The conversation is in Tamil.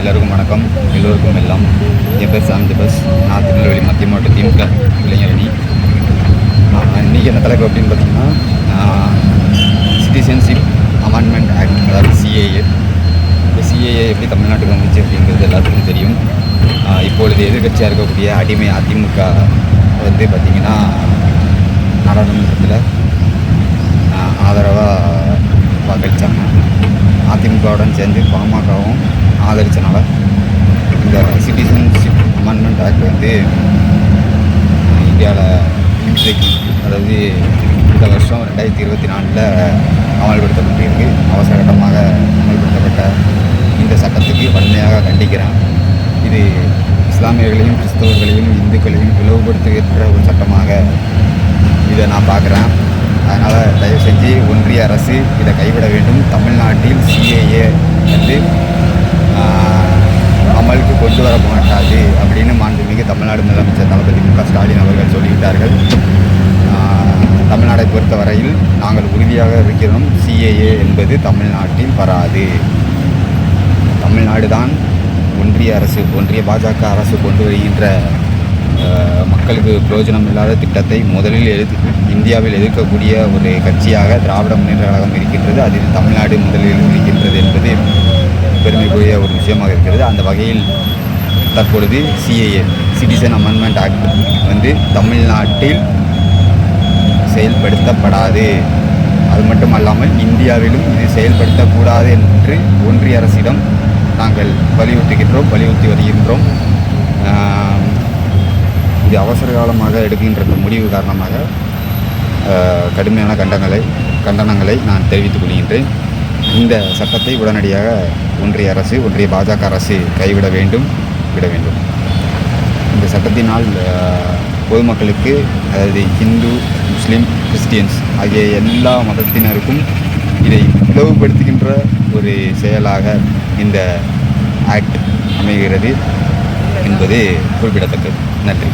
எல்லோருக்கும் வணக்கம். எல்லோருக்கும் எல்லாம் என் பேர் சாந்தி பஸ் நான் திருநெல்வேலி மத்திய மாவட்ட திமுக இளைஞரணி. இன்றைக்கி என்ன தலைப்பு அப்படின்னு பார்த்தீங்கன்னா சிட்டிசன்ஷிப் அமெண்ட்மெண்ட் ஆக்ட் அதாவது சிஏஏ இந்த சிஏஏ எப்படி தமிழ்நாட்டுக்கு வந்துச்சு அப்படிங்கிறது எல்லாத்துக்கும் தெரியும். இப்பொழுது எதிர்க்கட்சியாக இருக்கக்கூடிய அடிமை அதிமுக வந்து பார்த்திங்கன்னா நாடாளுமன்றத்தில் அதிமுகவுடன் சேர்ந்து பாமகவும் ஆதரித்தனால இந்த சிட்டிசன்ஷிப் அமெண்ட்மெண்ட் ஆக்ட் வந்து இந்தியாவில் இன்றைக்கு அதாவது இந்த வருஷம் ரெண்டாயிரத்தி இருபத்தி நாலில் அமல்படுத்தப்பட்டிருக்கு. அவசர கட்டமாக அமல்படுத்தப்பட்ட இந்த சட்டத்துக்கு வன்மையாக கண்டிக்கிறேன் இது இஸ்லாமியர்களையும் கிறிஸ்தவர்களையும் இந்துக்களையும் பிளவுபடுத்துகின்ற ஒரு சட்டமாக இதை நான் பார்க்குறேன். அதனால் தயவு செஞ்சு ஒன்றிய அரசு இதை கைவிட வேண்டும். தமிழ்நாடு வந்து அமலுக்கு கொண்டு வர மாட்டாது அப்படின்னு மாண்புமிகு தமிழ்நாடு முதலமைச்சர் தளபதி மு க ஸ்டாலின் அவர்கள் சொல்லிவிட்டார்கள். தமிழ்நாடை பொறுத்தவரையில் நாங்கள் உறுதியாக இருக்கிறோம். சிஏஏ என்பது தமிழ்நாட்டில் வராது தமிழ்நாடு தான் ஒன்றிய அரசு ஒன்றிய பாஜக அரசு கொண்டு வருகின்ற மக்களுக்கு பிரயோஜனம் இல்லாத திட்டத்தை முதலில் எதிர் இந்தியாவில் எதிர்க்கக்கூடிய ஒரு கட்சியாக திராவிட முன்னேற்ற கழகம் இருக்கின்றது. அதில் தமிழ்நாடு முதலில் இருக்கின்றது செய்யக்கூடிய ஒரு விஷயமாக இருக்கிறது. அந்த வகையில் தற்பொழுது சிஏஏ சிட்டிசன் அமெண்ட்மெண்ட் ஆக்ட் வந்து தமிழ்நாட்டில் செயல்படுத்தப்படாது. அது மட்டும் அல்லாமல் இந்தியாவிலும் இது செயல்படுத்தக்கூடாது என்று ஒன்றிய அரசிடம் நாங்கள் வலியுறுத்துகின்றோம் வலியுறுத்தி வருகின்றோம். இது அவசர காலமாக எடுக்கின்ற இந்த முடிவு காரணமாக கடுமையான கண்டனங்களை கண்டனங்களை நான் தெரிவித்துக் கொள்கின்றேன். இந்த சட்டத்தை உடனடியாக ஒன்றிய அரசு ஒன்றிய பாஜக அரசு கைவிட வேண்டும் விட வேண்டும். இந்த சட்டத்தினால் பொதுமக்களுக்கு அதாவது இந்து முஸ்லீம் கிறிஸ்டியன்ஸ் ஆகிய எல்லா மதத்தினருக்கும் இதை பிளவுபடுத்துகின்ற ஒரு செயலாக இந்த ஆக்ட் அமைகிறது என்பது குறிப்பிடத்தக்கது. நன்றி.